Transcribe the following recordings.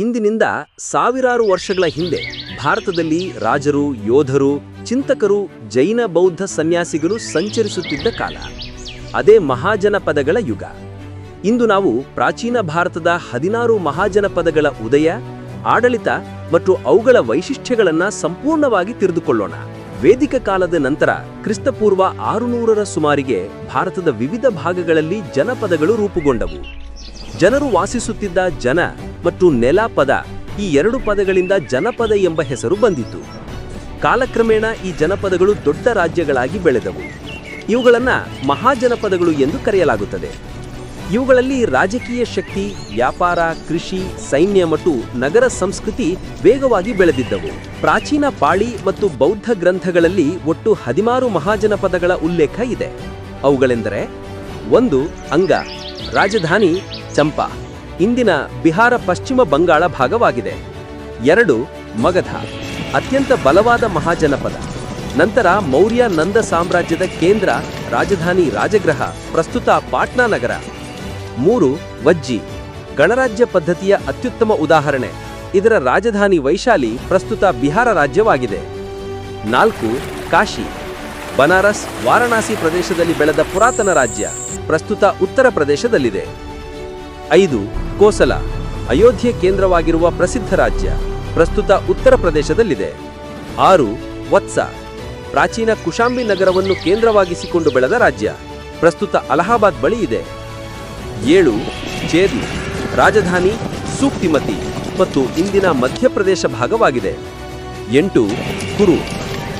ಇಂದಿನಿಂದ ಸಾವಿರಾರು ವರ್ಷಗಳ ಹಿಂದೆ ಭಾರತದಲ್ಲಿ ರಾಜರು, ಯೋಧರು, ಚಿಂತಕರು, ಜೈನ ಬೌದ್ಧ ಸನ್ಯಾಸಿಗಳು ಸಂಚರಿಸುತ್ತಿದ್ದ ಕಾಲ. ಅದೇ ಮಹಾಜನಪದಗಳ ಯುಗ. ಇಂದು ನಾವು ಪ್ರಾಚೀನ ಭಾರತದ ಹದಿನಾರು ಮಹಾಜನಪದಗಳ ಉದಯ, ಆಡಳಿತ ಮತ್ತು ಅವುಗಳ ವೈಶಿಷ್ಟ್ಯಗಳನ್ನು ಸಂಪೂರ್ಣವಾಗಿ ತಿಳಿದುಕೊಳ್ಳೋಣ. ವೇದಿಕ ಕಾಲದ ನಂತರ ಕ್ರಿಸ್ತಪೂರ್ವ ಆರುನೂರರ ಸುಮಾರಿಗೆ ಭಾರತದ ವಿವಿಧ ಭಾಗಗಳಲ್ಲಿ ಜನಪದಗಳು ರೂಪುಗೊಂಡವು. ಜನರು ವಾಸಿಸುತ್ತಿದ್ದ ಜನ ಮತ್ತು ನೆಲ ಪದ, ಈ ಎರಡು ಪದಗಳಿಂದ ಜನಪದ ಎಂಬ ಹೆಸರು ಬಂದಿತು. ಕಾಲಕ್ರಮೇಣ ಈ ಜನಪದಗಳು ದೊಡ್ಡ ರಾಜ್ಯಗಳಾಗಿ ಬೆಳೆದವು. ಇವುಗಳನ್ನು ಮಹಾಜನಪದಗಳು ಎಂದು ಕರೆಯಲಾಗುತ್ತದೆ. ಇವುಗಳಲ್ಲಿ ರಾಜಕೀಯ ಶಕ್ತಿ, ವ್ಯಾಪಾರ, ಕೃಷಿ, ಸೈನ್ಯ ಮತ್ತು ನಗರ ಸಂಸ್ಕೃತಿ ವೇಗವಾಗಿ ಬೆಳೆದಿದ್ದವು. ಪ್ರಾಚೀನ ಪಾಳಿ ಮತ್ತು ಬೌದ್ಧ ಗ್ರಂಥಗಳಲ್ಲಿ ಒಟ್ಟು ಹದಿಮಾರು ಮಹಾಜನಪದಗಳ ಉಲ್ಲೇಖ ಇದೆ. ಅವುಗಳೆಂದರೆ, ಒಂದು, ಅಂಗ, ರಾಜಧಾನಿ ಚಂಪಾ. ಇಂದಿನ ಬಿಹಾರ ಪಶ್ಚಿಮ ಬಂಗಾಳ ಭಾಗವಾಗಿದೆ. ಎರಡು, ಮಗಧ. ಅತ್ಯಂತ ಬಲವಾದ ಮಹಾಜನಪದ. ನಂತರ ಮೌರ್ಯ ನಂದ ಸಾಮ್ರಾಜ್ಯದ ಕೇಂದ್ರ, ರಾಜಧಾನಿ ರಾಜಗೃಹ ಪ್ರಸ್ತುತ ಪಾಟ್ನಾ ನಗರ. ಮೂರು, ವಜ್ಜಿ. ಗಣರಾಜ್ಯ ಪದ್ಧತಿಯ ಅತ್ಯುತ್ತಮ ಉದಾಹರಣೆ. ಇದರ ರಾಜಧಾನಿ ವೈಶಾಲಿ ಪ್ರಸ್ತುತ ಬಿಹಾರ ರಾಜ್ಯವಾಗಿದೆ. ನಾಲ್ಕು, ಕಾಶಿ. ಬನಾರಸ್ ವಾರಣಾಸಿ ಪ್ರದೇಶದಲ್ಲಿ ಬೆಳೆದ ಪುರಾತನ ರಾಜ್ಯ, ಪ್ರಸ್ತುತ ಉತ್ತರ ಪ್ರದೇಶದಲ್ಲಿದೆ. ಐದು, ಕೋಸಲ, ಅಯೋಧ್ಯೆ ಕೇಂದ್ರವಾಗಿರುವ ಪ್ರಸಿದ್ಧ ರಾಜ್ಯ, ಪ್ರಸ್ತುತ ಉತ್ತರ ಪ್ರದೇಶದಲ್ಲಿದೆ. ಆರು, ವತ್ಸ, ಪ್ರಾಚೀನ ಕುಶಾಂಬಿ ನಗರವನ್ನು ಕೇಂದ್ರವಾಗಿಸಿಕೊಂಡು ಬೆಳೆದ ರಾಜ್ಯ, ಪ್ರಸ್ತುತ ಅಲಹಾಬಾದ್ ಬಳಿ ಇದೆ. ಏಳು ಚೇದು ರಾಜಧಾನಿ ಸೂಕ್ತಿಮತಿ ಮತ್ತು ಇಂದಿನ ಮಧ್ಯಪ್ರದೇಶ ಭಾಗವಾಗಿದೆ. ಎಂಟು, ಕುರು,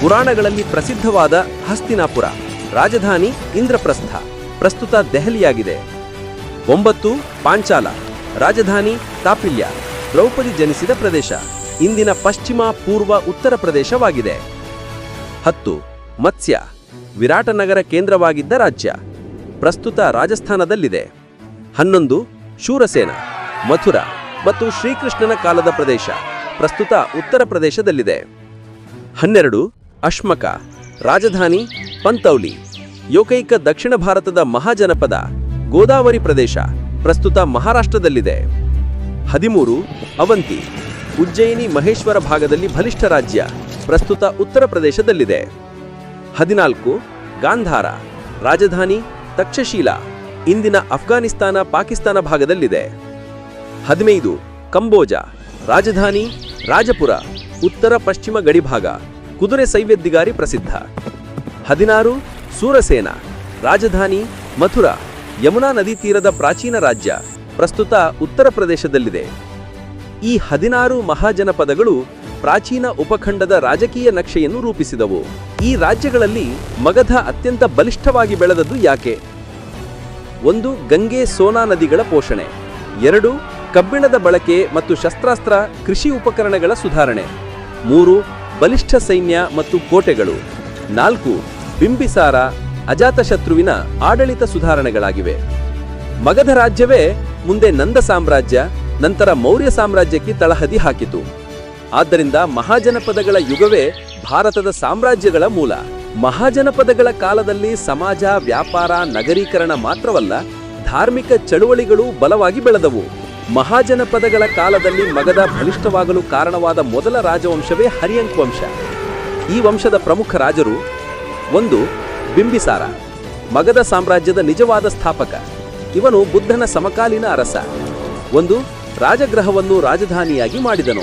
ಪುರಾಣಗಳಲ್ಲಿ ಪ್ರಸಿದ್ಧವಾದ ಹಸ್ತಿನಾಪುರ, ರಾಜಧಾನಿ ಇಂದ್ರಪ್ರಸ್ಥ, ಪ್ರಸ್ತುತ ದೆಹಲಿಯಾಗಿದೆ. ಒಂಬತ್ತು ಪಾಂಚಾಲ, ರಾಜಧಾನಿ ತಾಪಿಲ್ಯ, ದ್ರೌಪದಿ ಜನಿಸಿದ ಪ್ರದೇಶ. ಇಂದಿನ ಪಶ್ಚಿಮ, ಪೂರ್ವ, ಉತ್ತರ ಪ್ರದೇಶವಾಗಿದೆ. ಹತ್ತು, ಮತ್ಸ್ಯ, ವಿರಾಟನಗರ ಕೇಂದ್ರವಾಗಿದ್ದ ರಾಜ್ಯ. ಪ್ರಸ್ತುತ ರಾಜಸ್ಥಾನದಲ್ಲಿದೆ. ಹನ್ನೊಂದು, ಶೂರಸೇನ, ಮಥುರಾ ಮತ್ತು ಶ್ರೀಕೃಷ್ಣನ ಕಾಲದ ಪ್ರದೇಶ. ಪ್ರಸ್ತುತ ಉತ್ತರ ಪ್ರದೇಶದಲ್ಲಿದೆ. ಹನ್ನೆರಡು, ಅಶ್ಮಕ, ರಾಜಧಾನಿ ಪಂತೌಲಿ ಯೋಕೈಕ ದಕ್ಷಿಣ ಭಾರತದ ಮಹಾಜನಪದ. ಗೋದಾವರಿ ಪ್ರದೇಶ ಪ್ರಸ್ತುತ ಮಹಾರಾಷ್ಟ್ರದಲ್ಲಿದೆ. ಹದಿಮೂರು, ಅವಂತಿ, ಉಜ್ಜಯಿನಿ, ಮಹೇಶ್ವರ ಭಾಗದಲ್ಲಿ ಬಲಿಷ್ಠ ರಾಜ್ಯ ಪ್ರಸ್ತುತ ಉತ್ತರ ಪ್ರದೇಶದಲ್ಲಿದೆ. ಹದಿನಾಲ್ಕು, ಗಾಂಧಾರ, ರಾಜಧಾನಿ ತಕ್ಷಶೀಲ ಇಂದಿನ ಅಫ್ಘಾನಿಸ್ತಾನ, ಪಾಕಿಸ್ತಾನ ಭಾಗದಲ್ಲಿದೆ. ಹದಿನೈದು, ಕಂಬೋಜ, ರಾಜಧಾನಿ ರಾಜಪುರ, ಉತ್ತರ ಪಶ್ಚಿಮ ಗಡಿಭಾಗ ಕುದುರೆ ಸೈವ್ಯದ್ದಿಗಾರಿ ಪ್ರಸಿದ್ಧ. ಹದಿನಾರು, ಸೂರಸೇನ, ರಾಜಧಾನಿ ಮಥುರಾ ಯಮುನಾ ನದಿ ತೀರದ ಪ್ರಾಚೀನ ರಾಜ್ಯ, ಪ್ರಸ್ತುತ ಉತ್ತರ ಪ್ರದೇಶದಲ್ಲಿದೆ. ಈ ಹದಿನಾರು ಮಹಾಜನಪದಗಳು ಪ್ರಾಚೀನ ಉಪಖಂಡದ ರಾಜಕೀಯ ನಕ್ಷೆಯನ್ನು ರೂಪಿಸಿದವು. ಈ ರಾಜ್ಯಗಳಲ್ಲಿ ಮಗಧ ಅತ್ಯಂತ ಬಲಿಷ್ಠವಾಗಿ ಬೆಳೆದದ್ದು ಯಾಕೆ? ಒಂದು, ಗಂಗೆ ಸೋನಾ ನದಿಗಳ ಪೋಷಣೆ. ಎರಡು, ಕಬ್ಬಿಣದ ಬಳಕೆ ಮತ್ತು ಶಸ್ತ್ರಾಸ್ತ್ರ ಕೃಷಿ ಉಪಕರಣಗಳ ಸುಧಾರಣೆ. ಮೂರು, ಬಲಿಷ್ಠ ಸೈನ್ಯ ಮತ್ತು ಕೋಟೆಗಳು. ನಾಲ್ಕು, ಬಿಂಬಿಸಾರ ಅಜಾತಶತ್ರುವಿನ ಆಡಳಿತ ಸುಧಾರಣೆಗಳಾಗಿವೆ. ಮಗಧ ರಾಜ್ಯವೇ ಮುಂದೆ ನಂದ ಸಾಮ್ರಾಜ್ಯ, ನಂತರ ಮೌರ್ಯ ಸಾಮ್ರಾಜ್ಯಕ್ಕೆ ತಳಹದಿ ಹಾಕಿತು. ಆದ್ದರಿಂದ ಮಹಾಜನಪದಗಳ ಯುಗವೇ ಭಾರತದ ಸಾಮ್ರಾಜ್ಯಗಳ ಮೂಲ. ಮಹಾಜನಪದಗಳ ಕಾಲದಲ್ಲಿ ಸಮಾಜ, ವ್ಯಾಪಾರ, ನಗರೀಕರಣ ಮಾತ್ರವಲ್ಲ, ಧಾರ್ಮಿಕ ಚಳುವಳಿಗಳು ಬಲವಾಗಿ ಬೆಳೆದವು. ಮಹಾಜನಪದಗಳ ಕಾಲದಲ್ಲಿ ಮಗಧ ಬಲಿಷ್ಠವಾಗಲು ಕಾರಣವಾದ ಮೊದಲ ರಾಜವಂಶವೇ ಹರಿಯಂಕ್ ವಂಶ. ಈ ವಂಶದ ಪ್ರಮುಖ ರಾಜರು ಒಂದು ಬಿಂಬಿಸಾರ ಮಗಧ ಸಾಮ್ರಾಜ್ಯದ ನಿಜವಾದ ಸ್ಥಾಪಕ. ಇವನು ಬುದ್ಧನ ಸಮಕಾಲೀನ ಅರಸ. ಒಂದು, ರಾಜಗ್ರಹವನ್ನು ರಾಜಧಾನಿಯಾಗಿ ಮಾಡಿದನು.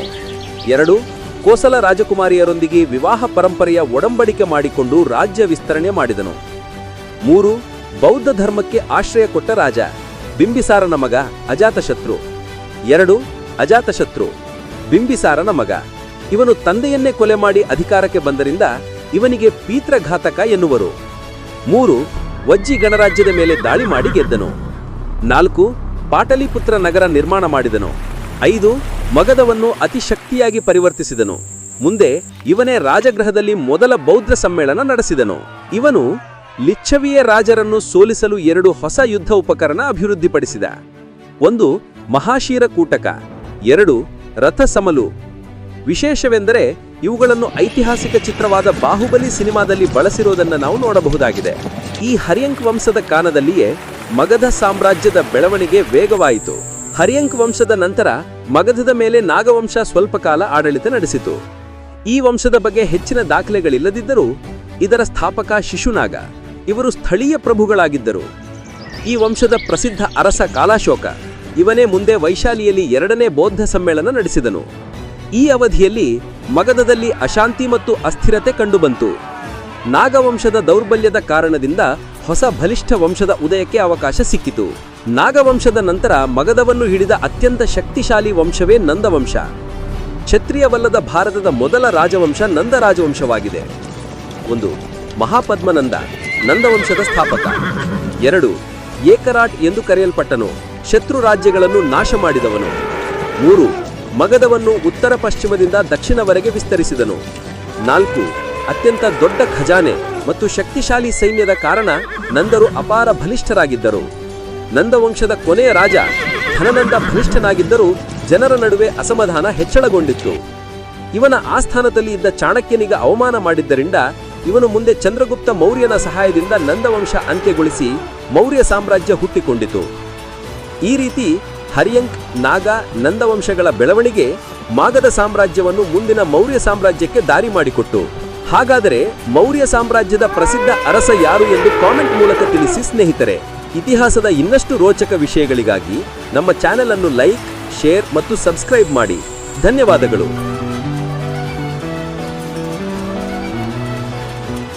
ಎರಡು, ಕೋಸಲ ರಾಜಕುಮಾರಿಯರೊಂದಿಗೆ ವಿವಾಹ ಪರಂಪರೆಯ ಒಡಂಬಡಿಕೆ ಮಾಡಿಕೊಂಡು ರಾಜ್ಯ ವಿಸ್ತರಣೆ ಮಾಡಿದನು. ಮೂರು, ಬೌದ್ಧ ಧರ್ಮಕ್ಕೆ ಆಶ್ರಯ ಕೊಟ್ಟ ರಾಜ, ಬಿಂಬಿಸಾರನ ಮಗ, ಅಜಾತಶತ್ರು. ಎರಡು, ಅಜಾತಶತ್ರು, ಬಿಂಬಿಸಾರನ ಮಗ. ಇವನು ತಂದೆಯನ್ನೇ ಕೊಲೆ ಮಾಡಿ ಅಧಿಕಾರಕ್ಕೆ ಬಂದರಿಂದ ಇವನಿಗೆ ಪೀತ್ರಘಾತಕ ಎನ್ನುವರು. ಮೂರು, ವಜ್ಜಿ ಗಣರಾಜ್ಯದ ಮೇಲೆ ದಾಳಿ ಮಾಡಿ ಗೆದ್ದನು. ನಾಲ್ಕು, ಪಾಟಲಿಪುತ್ರ ನಗರ ನಿರ್ಮಾಣ ಮಾಡಿದನು. ಐದು ಮಗಧವನ್ನು ಅತಿ ಶಕ್ತಿಯಾಗಿ ಪರಿವರ್ತಿಸಿದನು. ಮುಂದೆ ಇವನೇ ರಾಜಗೃಹದಲ್ಲಿ ಮೊದಲ ಬೌದ್ಧ ಸಮ್ಮೇಳನ ನಡೆಸಿದನು. ಇವನು ಲಿಚ್ಛವಿಯ ರಾಜರನ್ನು ಸೋಲಿಸಲು ಎರಡು ಹೊಸ ಯುದ್ಧ ಉಪಕರಣ ಅಭಿವೃದ್ಧಿಪಡಿಸಿದ. ಒಂದು ಮಹಾಶೀರ ಕೂಟಕ, ಎರಡು ರಥಸಮಲು ವಿಶೇಷವೆಂದರೆ ಇವುಗಳನ್ನು ಐತಿಹಾಸಿಕ ಚಿತ್ರವಾದ ಬಾಹುಬಲಿ ಸಿನಿಮಾದಲ್ಲಿ ಬಳಸಿರುವುದನ್ನು ನಾವು ನೋಡಬಹುದಾಗಿದೆ. ಈ ಹರಿಯಂಕ್ ವಂಶದ ಕಾಲದಲ್ಲಿಯೇ ಮಗಧ ಸಾಮ್ರಾಜ್ಯದ ಬೆಳವಣಿಗೆ ವೇಗವಾಯಿತು. ಹರಿಯಂಕ್ ವಂಶದ ನಂತರ ಮಗಧದ ಮೇಲೆ ನಾಗವಂಶ ಸ್ವಲ್ಪ ಕಾಲ ಆಡಳಿತ ನಡೆಸಿತು. ಈ ವಂಶದ ಬಗ್ಗೆ ಹೆಚ್ಚಿನ ದಾಖಲೆಗಳಿಲ್ಲದಿದ್ದರೂ ಇದರ ಸ್ಥಾಪಕ ಶಿಶುನಾಗ. ಇವರು ಸ್ಥಳೀಯ ಪ್ರಭುಗಳಾಗಿದ್ದರು. ಈ ವಂಶದ ಪ್ರಸಿದ್ಧ ಅರಸ ಕಾಲಾಶೋಕ. ಇವನೇ ಮುಂದೆ ವೈಶಾಲಿಯಲ್ಲಿ ಎರಡನೇ ಬೌದ್ಧ ಸಮ್ಮೇಳನ ನಡೆಸಿದನು. ಈ ಅವಧಿಯಲ್ಲಿ ಮಗಧದಲ್ಲಿ ಅಶಾಂತಿ ಮತ್ತು ಅಸ್ಥಿರತೆ ಕಂಡುಬಂತು. ನಾಗವಂಶದ ದೌರ್ಬಲ್ಯದ ಕಾರಣದಿಂದ ಹೊಸ ಬಲಿಷ್ಠ ವಂಶದ ಉದಯಕ್ಕೆ ಅವಕಾಶ ಸಿಕ್ಕಿತು. ನಾಗವಂಶದ ನಂತರ ಮಗಧವನ್ನು ಹಿಡಿದ ಅತ್ಯಂತ ಶಕ್ತಿಶಾಲಿ ವಂಶವೇ ನಂದವಂಶ. ಕ್ಷತ್ರಿಯವಲ್ಲದ ಭಾರತದ ಮೊದಲ ರಾಜವಂಶ ನಂದ ರಾಜವಂಶವಾಗಿದೆ ಒಂದು, ಮಹಾಪದ್ಮನಂದ, ನಂದವಂಶದ ಸ್ಥಾಪಕ. ಎರಡು, ಏಕರಾಟ್ ಎಂದು ಕರೆಯಲ್ಪಟ್ಟನು, ಶತ್ರು ರಾಜ್ಯಗಳನ್ನು ನಾಶ ಮಾಡಿದವನು ಮೂರು ಮಗಧವನ್ನು ಉತ್ತರ ಪಶ್ಚಿಮದಿಂದ ದಕ್ಷಿಣವರೆಗೆ ವಿಸ್ತರಿಸಿದನು. ನಾಲ್ಕು, ಅತ್ಯಂತ ದೊಡ್ಡ ಖಜಾನೆ ಮತ್ತು ಶಕ್ತಿಶಾಲಿ ಸೈನ್ಯದ ಕಾರಣ ನಂದರು ಅಪಾರ ಬಲಿಷ್ಠರಾಗಿದ್ದರು. ನಂದವಂಶದ ಕೊನೆಯ ರಾಜ ಧನನಂದ ಬಲಿಷ್ಠನಾಗಿದ್ದರೂ ಜನರ ನಡುವೆ ಅಸಮಾಧಾನ ಹೆಚ್ಚಳಗೊಂಡಿತ್ತು. ಇವನ ಆಸ್ಥಾನದಲ್ಲಿ ಇದ್ದ ಚಾಣಕ್ಯನಿಗ ಅವಮಾನ ಮಾಡಿದ್ದರಿಂದ ಇವನು ಮುಂದೆ ಚಂದ್ರಗುಪ್ತ ಮೌರ್ಯನ ಸಹಾಯದಿಂದ ನಂದವಂಶ ಅಂತ್ಯಗೊಳಿಸಿ ಮೌರ್ಯ ಸಾಮ್ರಾಜ್ಯ ಹುಟ್ಟಿಕೊಂಡಿತು. ಈ ರೀತಿ ಹರಿಯಂಕ್, ನಾಗ, ನಂದವಂಶಗಳ ಬೆಳವಣಿಗೆ ಮಾಗದ ಸಾಮ್ರಾಜ್ಯವನ್ನು ಮುಂದಿನ ಮೌರ್ಯ ಸಾಮ್ರಾಜ್ಯಕ್ಕೆ ದಾರಿ ಮಾಡಿಕೊಟ್ಟು. ಹಾಗಾದರೆ ಮೌರ್ಯ ಸಾಮ್ರಾಜ್ಯದ ಪ್ರಸಿದ್ಧ ಅರಸ ಯಾರು ಎಂದು ಕಾಮೆಂಟ್ ಮೂಲಕ ತಿಳಿಸಿ ಸ್ನೇಹಿತರೆ. ಇತಿಹಾಸದ ಇನ್ನಷ್ಟು ರೋಚಕ ವಿಷಯಗಳಿಗಾಗಿ ನಮ್ಮ ಚಾನೆಲ್ ಅನ್ನು ಲೈಕ್, ಶೇರ್ ಮತ್ತು ಸಬ್ಸ್ಕ್ರೈಬ್ ಮಾಡಿ. ಧನ್ಯವಾದಗಳು.